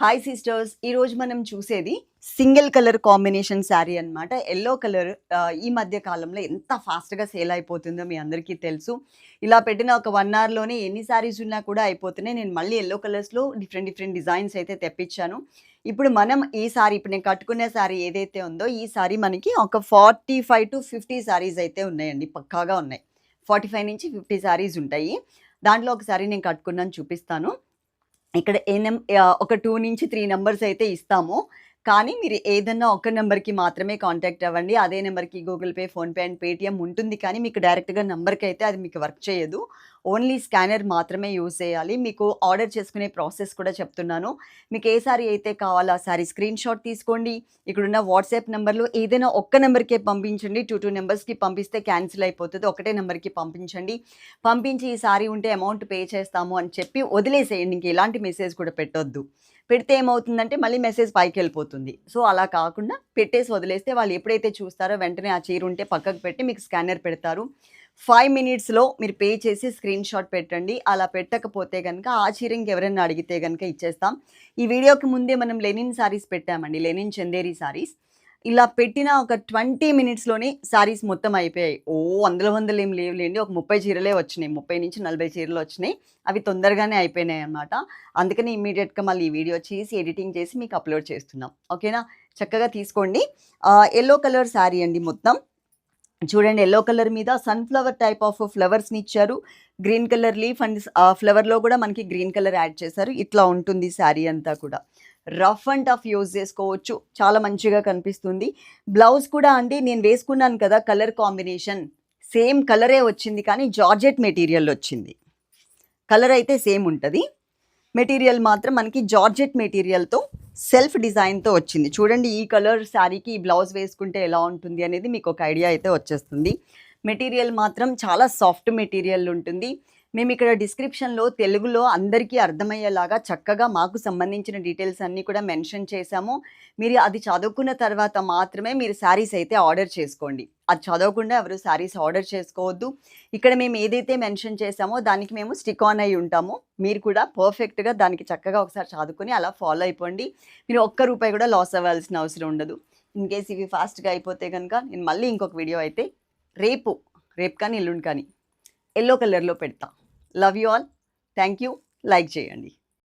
Hi sisters ఈరోజు మనం చూసేది సింగిల్ కలర్ కాంబినేషన్ శారీ అన్నమాట. ఎల్లో కలర్ ఈ మధ్య కాలంలో ఎంత ఫాస్ట్గా సేల్ అయిపోతుందో మీ అందరికీ తెలుసు. ఇలా పెట్టిన ఒక వన్ అవర్లోనే ఎన్ని శారీస్ ఉన్నా కూడా అయిపోతున్నాయి. నేను మళ్ళీ ఎల్లో కలర్స్లో డిఫరెంట్ డిఫరెంట్ డిజైన్స్ అయితే తెప్పించాను. ఇప్పుడు మనం ఈ సారీ ఇప్పుడు నేను కట్టుకునే శారీ ఏదైతే ఉందో ఈ సారీ మనకి ఒక forty five to fifty saris అయితే ఉన్నాయండి. పక్కాగా ఉన్నాయి. ఫార్టీ ఫైవ్ నుంచి ఫిఫ్టీ శారీస్ ఉంటాయి. దాంట్లో ఒకసారి నేను కట్టుకున్నాను చూపిస్తాను. ఇక్కడ ఏ నెం ఒక టూ నుంచి త్రీ నెంబర్స్ అయితే ఇస్తాము. కానీ మీరు ఏదన్నా ఒక నెంబర్కి మాత్రమే కాంటాక్ట్ అవ్వండి. అదే నెంబర్కి Google Pay PhonePe and Paytm ఉంటుంది. కానీ మీకు డైరెక్ట్గా నెంబర్కి అయితే అది మీకు వర్క్ చేయదు. ఓన్లీ స్కానర్ మాత్రమే యూజ్ చేయాలి. మీకు ఆర్డర్ చేసుకునే ప్రాసెస్ కూడా చెప్తున్నాను. మీకు ఏ సారీ అయితే కావాలో ఆ సారీ స్క్రీన్ షాట్ తీసుకోండి. ఇక్కడున్న వాట్సాప్ నెంబర్లో ఏదైనా ఒక్క నెంబర్కే పంపించండి. టూ టూ నెంబర్స్కి పంపిస్తే క్యాన్సిల్ అయిపోతుంది. ఒకటే నెంబర్కి పంపించండి. పంపించి ఈ సారీ ఉంటే అమౌంట్ పే చేస్తాము అని చెప్పి వదిలేసేయండి. ఇంక ఎలాంటి మెసేజ్ కూడా పెట్టొద్దు. పెడితే ఏమవుతుందంటే మళ్ళీ మెసేజ్ పైకి వెళ్ళిపోతుంది సో అలా కాకుండా పెట్టేసి వదిలేస్తే వాళ్ళు ఎప్పుడైతే చూస్తారో వెంటనే ఆ చీర ఉంటే పక్కకు పెట్టి మీకు స్కానర్ పెడతారు. ఫైవ్ మినిట్స్లో మీరు పే చేసి స్క్రీన్ షాట్ పెట్టండి. అలా పెట్టకపోతే కనుక ఆ చీర ఇంకెవరైనా అడిగితే కనుక ఇచ్చేస్తాం. ఈ వీడియోకి ముందే మనం లెనిన్ సారీస్ పెట్టామండి. Linen Chanderi saris. ఇలా పెట్టిన ఒక ట్వంటీ మినిట్స్లోనే సారీస్ మొత్తం అయిపోయాయి. ఓ వందల వందలు ఏం లేవులేండి ఒక ముప్పై చీరలే వచ్చినాయి. ముప్పై నుంచి నలభై చీరలు వచ్చినాయి. అవి తొందరగానే అయిపోయినాయి అన్నమాట. అందుకని ఇమీడియట్గా మళ్ళీ ఈ వీడియో చేసి ఎడిటింగ్ చేసి మీకు అప్లోడ్ చేస్తున్నాం. ఓకేనా? చక్కగా తీసుకోండి. ఎల్లో కలర్ శారీ అండి మొత్తం. చూడండి ఎల్లో కలర్ మీద సన్ఫ్లవర్ టైప్ ఆఫ్ ఫ్లవర్స్ని ఇచ్చారు. గ్రీన్ కలర్ లీఫ్ అండ్ ఫ్లవర్లో కూడా మనకి గ్రీన్ కలర్ యాడ్ చేశారు. ఇట్లా ఉంటుంది శారీ అంతా కూడా. రఫ్ అండ్ టఫ్ యూజ్ చేసుకోవచ్చు. చాలా మంచిగా కనిపిస్తుంది. బ్లౌజ్ కూడా అండి నేను వేసుకున్నాను కదా కలర్ కాంబినేషన్. సేమ్ కలరే వచ్చింది కానీ జార్జెట్ మెటీరియల్ వచ్చింది. కలర్ అయితే సేమ్ ఉంటుంది. మెటీరియల్ మాత్రం మనకి జార్జెట్ మెటీరియల్తో సెల్ఫ్ డిజైన్తో వచ్చింది. చూడండి ఈ కలర్ శారీకి ఈ బ్లౌజ్ వేసుకుంటే ఎలా ఉంటుంది అనేది మీకు ఒక ఐడియా అయితే వచ్చేస్తుంది. మెటీరియల్ మాత్రం చాలా సాఫ్ట్ మెటీరియల్ ఉంటుంది. మేము ఇక్కడ డిస్క్రిప్షన్లో తెలుగులో అందరికీ అర్థమయ్యేలాగా చక్కగా మాకు సంబంధించిన డీటెయిల్స్ అన్నీ కూడా మెన్షన్ చేశాము. మీరు అది చదువుకున్న తర్వాత మాత్రమే మీరు శారీస్ అయితే ఆర్డర్ చేసుకోండి. అది చదవకుండా ఎవరు శారీస్ ఆర్డర్ చేసుకోవద్దు. ఇక్కడ మేము ఏదైతే మెన్షన్ చేశామో దానికి మేము స్టిక్ ఆన్ అయి ఉంటాము. మీరు కూడా పర్ఫెక్ట్గా దానికి చక్కగా ఒకసారి చదువుకొని అలా ఫాలో అయిపోండి. మీరు ఒక్క రూపాయి కూడా లాస్ అవ్వాల్సిన అవసరం ఉండదు. ఇన్ కేస్ ఇవి ఫాస్ట్గా అయిపోతే కనుక నేను మళ్ళీ ఇంకొక వీడియో అయితే రేపు రేపు కానీ ఎల్లుండి కానీ ఎల్లో కలర్లో పెడతా. love you all thank you like చేయండి